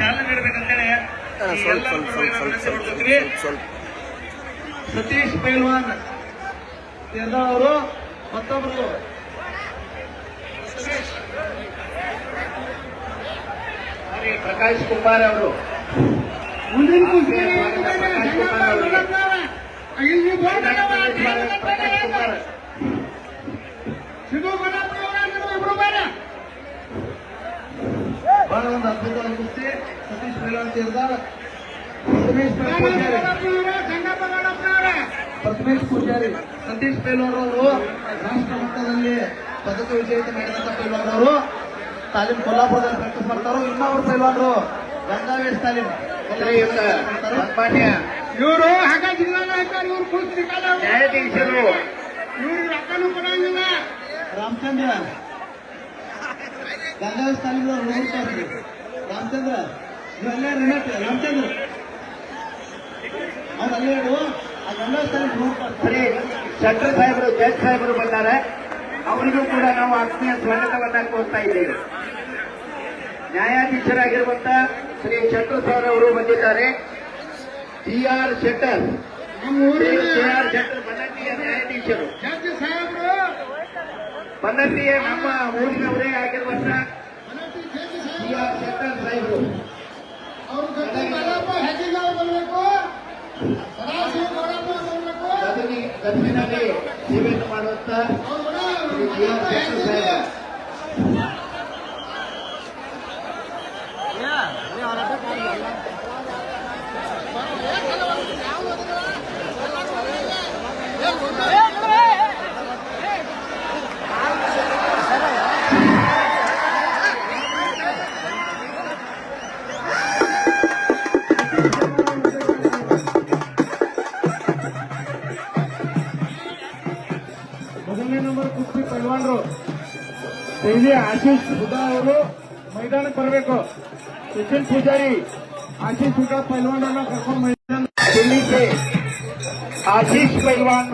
ಚಾಲನೆ ನೀಡಬೇಕಂತೇಳಿ ಸತೀಶ್ ಪೈಲ್ವಾನ್ ಅವರು ಮತ್ತೊಬ್ಬರು ಪ್ರಕಾಶ್ ಕುಮಾರ್ ಅವರು ಮುಂದಿನ ಬಹಳ ಒಂದು ಅದ್ಭುತವಾದ ಕುಸ್ತಿ ಸತೀಶ್ ಪೈಲ್ವಾನ್ ಅಂತ ಪ್ರಥಮೇಶ್ ಪೂಜಾರಿ. ಪ್ರಥಮೇಶ್ ಪೂಜಾರಿ. ಸತೀಶ್ ಪೈಲ್ವಾನ್ ಅವರು ರಾಷ್ಟ್ರ ಮಟ್ಟದಲ್ಲಿ ಪದಕ ವಿಜೇತ ಮಾಡಿದಂತ ಪೈಲ್ವಾನ್ ಅವರು. ತಾಲೀಮ್ ಕೊಲ್ಲಾಪುರದಲ್ಲಿ ಪ್ರಾಕ್ಟೀಸ್ ಮಾಡ್ತಾರೋ ಇನ್ನೊಬ್ರು ಪೈಲ್ವಾನ್ರು ಗಂಗಾವೇಶ್ ತಾಲೀಮ್ ಇವರು ಹಾಗ ಜಿಲ್ಲಾ ನಾಯಕರು ಇವ್ರು ಕುಳಿತು ನ್ಯಾಯಾಧೀಶರು. ರೊಕ್ಕನೂ ಕೊಡಂಗಿಲ್ಲ. ರಾಮಚಂದ್ರ ಗಂಗಾವೇಶ್ ತಾಲೀಮ್ ನೋಡ್ತಾರೆ ರಾಮಚಂದ್ರ ಇವೆಲ್ಲ ರಿನಟ್ ರಾಮಚಂದ್ರ. ಅವ್ರು ಅಲ್ಲೇ ಹೇಳು ಆ ಗಂಗಾವೇಶ್ ತಾಲೂಕು ನೋಡ್ತಾರೆ ಶಂಕರ್ ಸಾಹೇಬರು ಜಡ್ ಸಾಹೇಬರು ಬಂದಾರೆ. ಅವರಿಗೂ ಕೂಡ ನಾವು ಆತ್ಮೀಯ ಸ್ವಾಗತವನ್ನ ಕೋರ್ತಾ ಇದ್ದೇವೆ. ನ್ಯಾಯಾಧೀಶರಾಗಿರುವಂತ ಶ್ರೀ ಶೆಟ್ಟರ್ ಸಾರ್ ಅವರು ಬಂದಿದ್ದಾರೆ. T R Shettar. G R Shettar ಬನ್ನಟ್ಟಿಯ ನ್ಯಾಯಾಧೀಶರು. ಬನ್ನಟ್ಟಿಯ ನಮ್ಮ ಊರಿನವರೇ ಆಗಿರುವಂತ ಸಾಹೇಬರು. ಸಾಹೇಬರು. ಅವ್ರ ಹದಿನೈದು ನಂಬರ್ ಕುಸ್ತಿ ಪೈಲ್ವಾನರು ಇಲ್ಲಿ ಆಶೀಶ್ ಹುದಾ ಅವರು ಮೈದಾನಕ್ಕೆ ಬರಬೇಕು ಸಚಿನ್ ಪೂಜಾರಿ ಆಶೀಶ್ ಹುದಾ ಪೈಲ್ವಾನ್ ಕರ್ಕೊಂಡು ಮೈದಾನ ಆಶೀಶ್ ಪೈಲ್ವಾನ್